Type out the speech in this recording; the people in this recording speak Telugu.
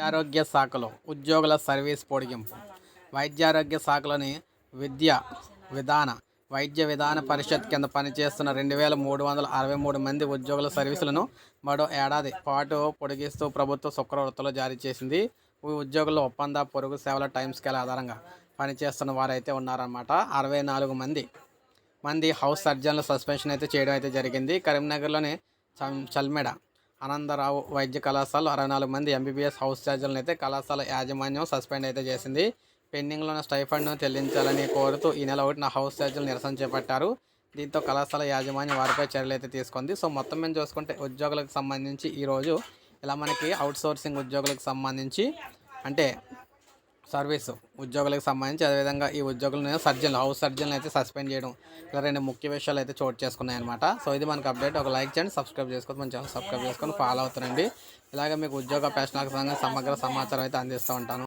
వైద్యారోగ్య శాఖలో ఉద్యోగుల సర్వీస్ పొడిగింపు. వైద్యారోగ్య శాఖలోని విద్య విధాన వైద్య విధాన పరిషత్ కింద పనిచేస్తున్న రెండు వేల మూడు వందల అరవై మూడు మంది ఉద్యోగుల సర్వీసులను మరో ఏడాది పాటు పొడిగిస్తూ ప్రభుత్వ శుక్రవృత్తిలో జారీ చేసింది. ఈ ఉద్యోగుల ఒప్పంద పొరుగు సేవల టైం స్కేల్ ఆధారంగా పనిచేస్తున్న వారైతే ఉన్నారన్నమాట. అరవై నాలుగు మంది మంది హౌస్ సర్జన్లు సస్పెన్షన్ అయితే చేయడం అయితే జరిగింది. కరీంనగర్లోని చం- చల్మెడ ఆనందరావు వైద్య కళాశాల అరవై నాలుగు మంది ఎంబీబీఎస్ హౌస్ ఛార్జీలను అయితే కళాశాల యాజమాన్యం సస్పెండ్ అయితే చేసింది. పెండింగ్లో ఉన్న స్టైఫండ్ను చెల్లించాలని కోరుతూ ఈ నెల ఒకటిన హౌస్ ఛార్జీలు నిరసన చేపట్టారు. దీంతో కళాశాల యాజమాన్యం వారిపై చర్యలు అయితే తీసుకుంది. సో మొత్తం మేము చూసుకుంటే ఉద్యోగులకు సంబంధించి ఈరోజు ఇలా మనకి అవుట్ సోర్సింగ్ ఉద్యోగులకు సంబంధించి అంటే సర్వీస్ ఉద్యోగులకు సంబంధించి అదేవిధంగా ఈ ఉద్యోగులను సర్జన్లు హౌస్ సర్జన్లు అయితే సస్పెండ్ చేయడం ఇలా రెండు ముఖ్య విషయాలు అయితే చోటు చేసుకున్నాయి అనమాట సో ఇది మనకు అప్డేట్. ఒక లైక్ చేయండి సబ్స్క్రైబ్ చేసుకొని మన ఛానల్ సబ్స్క్రైబ్ చేసుకొని ఫాలో అవుతారండి ఇలాగే మీకు ఉద్యోగ ప్రశ్నలకు సంబంధించిన సమగ్ర సమాచారం అయితే అందిస్తూ ఉంటాను.